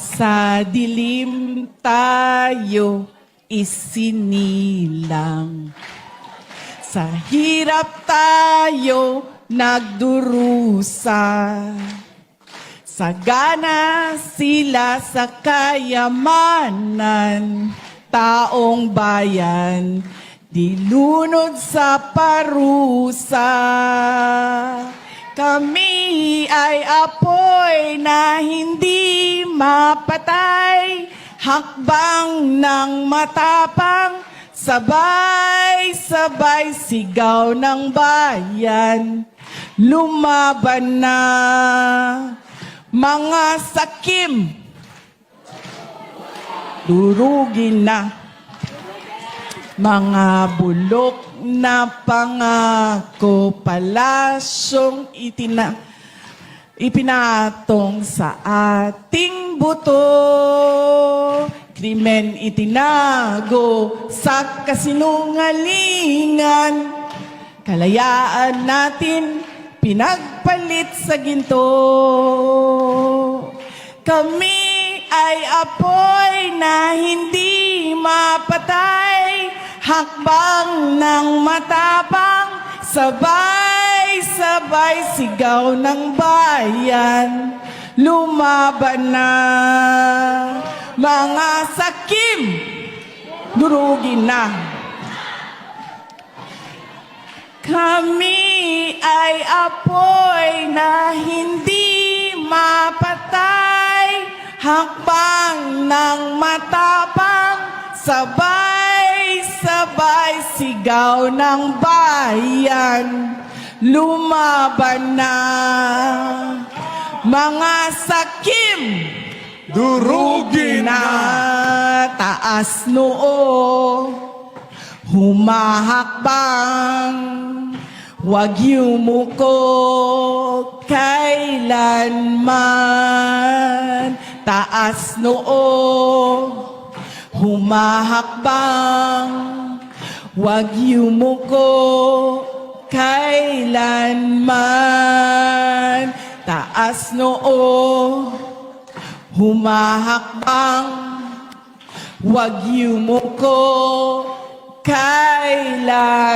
Sa dilim tayo isinilang. Sa hirap tayo nagdurusa. Sagana sila sa kayamanan, taong bayan, dilunod sa parusa. Kami ay apoy na hindi mapatay, hakbang ng matapang, sabay-sabay sigaw ng bayan, lumaban na mga sakim, durugin na mga bulok na pangako. Palasyong itina, ipinatong sa ating buto. Krimen itinago sa kasinungalingan. Kalayaan natin pinagpalit sa ginto. Kami ay apoy na hindi mapatay, hakbang ng matapang, sabay-sabay sigaw ng bayan, lumaban na mga sakim, durugin na. Kami ay apoy na hindi mapatay, hakbang ng matapang, sabay-sabay sigaw ng bayan, lumaban na. Mga sakim, Durugin na. taas noo, humahakbang, wag yumuko kailanman. Taas noo, humahakbang, wag yumuko kailanman. Taas noo, humahakbang, wag yumuko kailanman.